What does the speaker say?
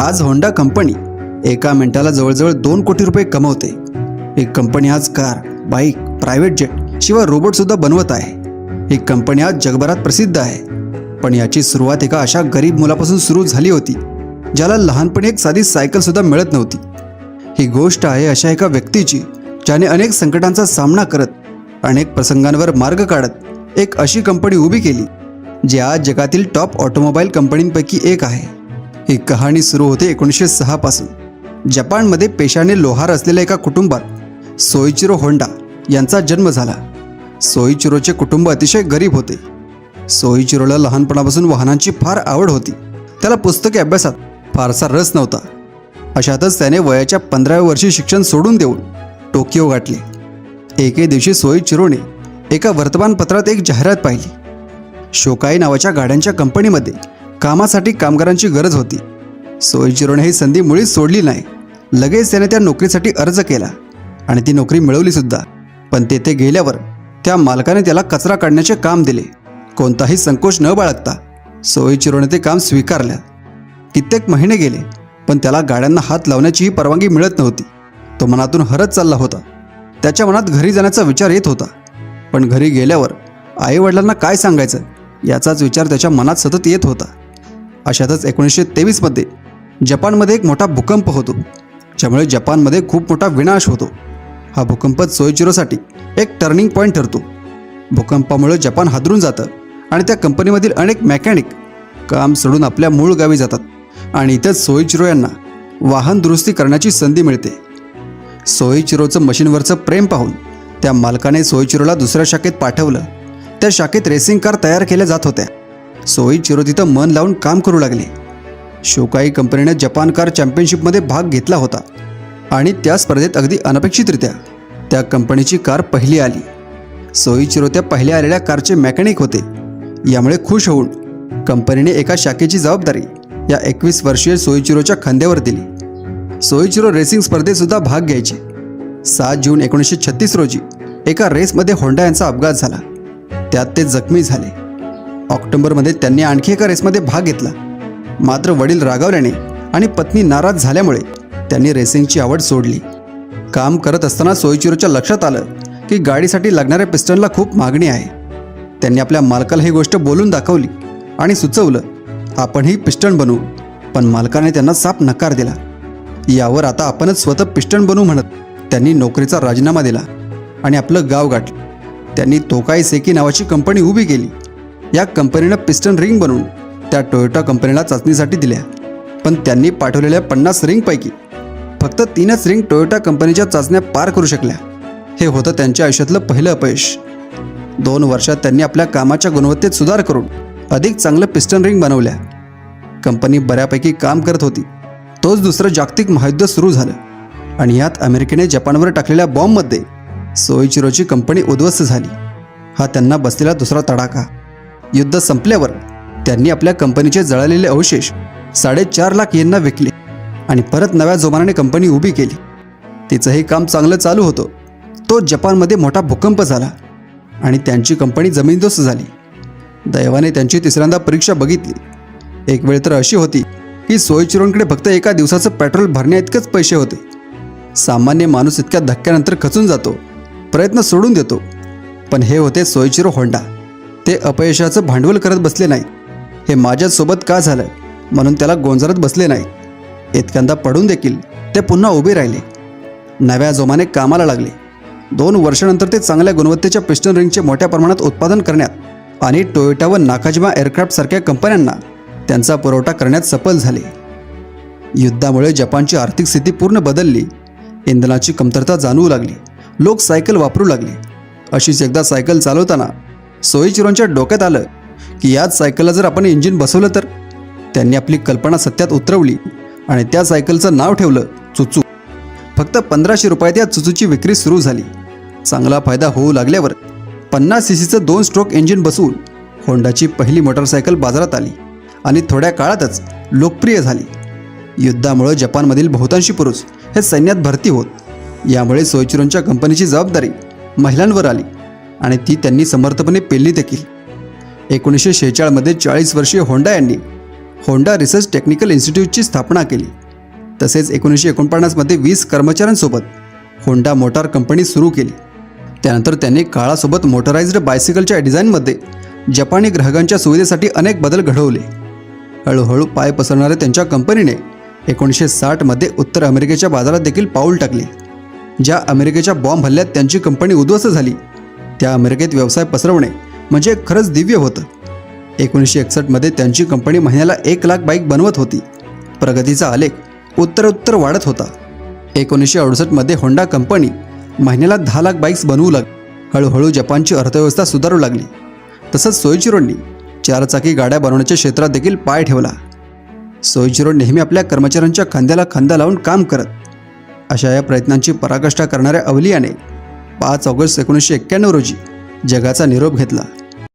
आज Honda company एका मिनिटाला जवळजवळ दोन कोटी रुपये कमवते. ही कंपनी आज कार बाईक प्रायव्हेट जेट शिवाय रोबोटसुद्धा बनवत आहे. ही कंपनी आज जगभरात प्रसिद्ध आहे. पण याची सुरुवात एका अशा गरीब मुलापासून सुरू झाली होती ज्याला लहानपणी एक साधी सायकलसुद्धा मिळत नव्हती. ही गोष्ट आहे अशा एका व्यक्तीची ज्याने अनेक संकटांचा सामना करत अनेक प्रसंगांवर मार्ग काढत एक अशी कंपनी उभी केली जी आज जगातील टॉप ऑटोमोबाईल कंपनींपैकी एक आहे. ही कहाणी सुरू होते एकोणीसशे सहा पासून. जपानमध्ये पेशाने लोहार असलेल्या एका कुटुंबात सोईचिरो होंडा यांचा जन्म झाला. सोईचिरोचे कुटुंब अतिशय गरीब होते. सोईचिरोला लहानपणापासून वाहनांची फार आवड होती. त्याला पुस्तके अभ्यासात फारसा रस नव्हता. अशातच त्याने वयाच्या पंधराव्या वर्षी शिक्षण सोडून देऊन टोकियो गाठले. एके दिवशी सोईचिरोने एका वर्तमानपत्रात एक जाहिरात पाहिली. शोकाई नावाच्या गाड्यांच्या कंपनीमध्ये कामासाठी कामगारांची गरज होती. सोईचिरोने ही संधी मुळीच सोडली नाही. लगेच त्याने त्या नोकरीसाठी अर्ज केला. आणि ती नोकरी मिळवली सुद्धा. पण तेथे गेल्यावर त्या मालकाने त्याला कचरा काढण्याचे काम दिले. कोणताही संकोच न बाळगता सोईचिरोने ते काम स्वीकारलं. कित्येक महिने गेले पण त्याला गाड्यांना हात लावण्याचीही परवानगी मिळत नव्हती. तो मनातून हरत चालला होता. त्याच्या मनात घरी जाण्याचा विचार येत होता. पण घरी गेल्यावर आईवडिलांना काय सांगायचं? याचाच विचार त्याच्या मनात सतत येत होता. अशातच एकोणीसशे तेवीसमध्ये जपानमध्ये एक मोठा भूकंप होतो ज्यामुळे जपानमध्ये खूप मोठा विनाश होतो. हा भूकंप सोयचिरोसाठी एक टर्निंग पॉईंट ठरतो. भूकंपामुळे जपान हादरून जातं आणि त्या कंपनीमधील अनेक मेकॅनिक काम सोडून आपल्या मूळ गावी जातात आणि इथंच सोईचिरो यांना वाहन दुरुस्ती करण्याची संधी मिळते. सोयचिरोचं मशीनवरचं प्रेम पाहून त्या मालकाने सोईचिरोला दुसऱ्या शाखेत पाठवलं. त्या शाखेत रेसिंग कार तयार केल्या जात होत्या. सोईचिरो तिथं मन लावून काम करू लागले. शोकाई कंपनीने जपान कार चॅम्पियनशिपमध्ये भाग घेतला होता आणि त्या स्पर्धेत अगदी अनपेक्षितरित्या त्या कंपनीची कार पहिली आली. सोईचिरो त्या पहिल्या आलेल्या कारचे मेकॅनिक होते. यामुळे खुश होऊन कंपनीने एका शाखेची जबाबदारी या एकवीस वर्षीय सोईचिरोच्या खांद्यावर दिली. सोईचिरो रेसिंग स्पर्धेतसुद्धा भाग घ्यायचे. सात जून एकोणीसशे छत्तीस रोजी एका रेसमध्ये होंडा यांचा अपघात झाला. त्यात ते जखमी झाले. ऑक्टोबरमध्ये त्यांनी आणखी एका रेसमध्ये भाग घेतला. मात्र वडील रागावल्याने आणि पत्नी नाराज झाल्यामुळे त्यांनी रेसिंगची आवड सोडली. काम करत असताना सोयचिरोच्या लक्षात आलं की गाडीसाठी लागणाऱ्या पिस्टनला खूप मागणी आहे. त्यांनी आपल्या मालकाला ही गोष्ट बोलून दाखवली आणि सुचवलं आपण ही पिस्टन बनवू पण मालकाने त्यांना साप नकार दिला. यावर आता आपणच स्वतः पिस्टन बनवू म्हणत त्यांनी नोकरीचा राजीनामा दिला आणि आपलं गाव गाठलं. त्यांनी तोकाई सेकी नावाची कंपनी उभी केली. या कंपनीनं पिस्टन रिंग बनवून त्या टोयोटा कंपनीला चाचणीसाठी दिल्या. पण त्यांनी पाठवलेल्या पन्नास रिंगपैकी फक्त तीनच रिंग टोयोटा कंपनीच्या चाचण्या पार करू शकल्या. हे होतं त्यांच्या आयुष्यातलं पहिलं अपयश. दोन वर्षात त्यांनी आपल्या कामाच्या गुणवत्तेत सुधार करून अधिक चांगलं पिस्टन रिंग बनवल्या. कंपनी बऱ्यापैकी काम करत होती. तोच दुसरं जागतिक महायुद्ध सुरू झालं. आणि यात अमेरिकेने जपानवर टाकलेल्या बॉम्बमध्ये सोयचिरोची कंपनी उद्ध्वस्त झाली. हा त्यांना बसलेला दुसरा तडाखा. युद्ध संपल्यावर त्यांनी आपल्या कंपनीचे जळालेले अवशेष साडेचार लाख यांना विकले आणि परत नव्या जोमानाने कंपनी उभी केली. तिचंही काम चांगलं चालू होतं. तो जपानमध्ये मोठा भूकंप झाला आणि त्यांची कंपनी जमीनदोस्त झाली. दैवाने त्यांची तिसऱ्यांदा परीक्षा बघितली. एक वेळ तर अशी होती की सोयचिरोंकडे फक्त एका दिवसाचं पेट्रोल भरण्याइतकेच पैसे होते. सामान्य माणूस इतक्या धक्क्यानंतर खचून जातो प्रयत्न सोडून देतो. पण हे होते सोयचिरो होंडा. ते अपयशाचं भांडवल करत बसले नाही. हे माझ्यासोबत का झालं? म्हणून त्याला गोंजरत बसले नाहीत इतक्यांदा पडून देखील ते पुन्हा उभे राहिले. नव्या जोमाने कामाला लागले. दोन वर्षानंतर ते चांगल्या गुणवत्तेच्या पिस्टन रिंगचे मोठ्या प्रमाणात उत्पादन करण्यात आणि टोयोटा व नाकाजिमा एअरक्राफ्ट सारख्या कंपन्यांना त्यांचा पुरवठा करण्यात सफल झाले. युद्धामुळे जपानची आर्थिक स्थिती पूर्ण बदलली. इंधनाची कमतरता जाणवू लागली. लोक सायकल वापरू लागले. अशीच एकदा सायकल चालवताना सोयीचिरोंच्या डोक्यात आलं की याच सायकलला जर आपण इंजिन बसवलं तर? त्यांनी आपली कल्पना सत्यात उतरवली आणि त्या सायकलचं नाव ठेवलं चुचू. फक्त पंधराशे रुपयात या चुचूची विक्री सुरू झाली. चांगला फायदा होऊ लागल्यावर पन्नास सी सीचं दोन स्ट्रोक इंजिन बसवून होंडाची पहिली मोटरसायकल बाजारात आली आणि थोड्या काळातच लोकप्रिय झाली. युद्धामुळे जपानमधील बहुतांशी पुरुष हे सैन्यात भरती होत. यामुळे सोयचिरोंच्या कंपनीची जबाबदारी महिलांवर आली. आणि ती त्यांनी समर्थपणे पेलली देखील. एकोणीसशे शेहेचाळमध्ये चाळीस वर्षीय होंडा यांनी होंडा रिसर्च टेक्निकल इन्स्टिट्यूटची स्थापना केली. तसेच एकोणीसशे एकोणपन्नासमध्ये वीस कर्मचाऱ्यांसोबत होंडा मोटार कंपनी सुरू केली. त्यानंतर त्यांनी काळासोबत मोटराइज्ड बायसिकलच्या डिझाईनमध्ये जपानी ग्राहकांच्या सुविधेसाठी अनेक बदल घडवले. हळूहळू पाय पसरणाऱ्या त्यांच्या कंपनीने एकोणीसशे साठमध्ये उत्तर अमेरिकेच्या बाजारात देखील पाऊल टाकले ज्या अमेरिकेच्या बॉम्ब हल्ल्यात त्यांची कंपनी उद्ध्वस्त झाली. त्या अमेरिकेत व्यवसाय पसरवणे म्हणजे खरंच दिव्य होतं. एकोणीसशे एकसष्टमध्ये त्यांची कंपनी महिन्याला एक लाख बाईक बनवत होती. प्रगतीचा आलेख उत्तरोत्तर वाढत होता. एकोणीसशे अडुसष्टमध्ये होंडा कंपनी महिन्याला दहा लाख बाईक्स बनवू लागली हळूहळू जपानची अर्थव्यवस्था सुधारू लागली. तसंच सोयचिरोंनी चारचाकी गाड्या बनवण्याच्या क्षेत्रात देखील पाय ठेवला. सोयचिरो नेहमी आपल्या कर्मचाऱ्यांच्या खांद्याला खांदा लावून काम करत. अशा या प्रयत्नांची पराकाष्ठा करणाऱ्या अवलियाने पाच ऑगस्ट एकोणीसशे एक्क्याण्णव रोजी जगाचा निरोप घेतला.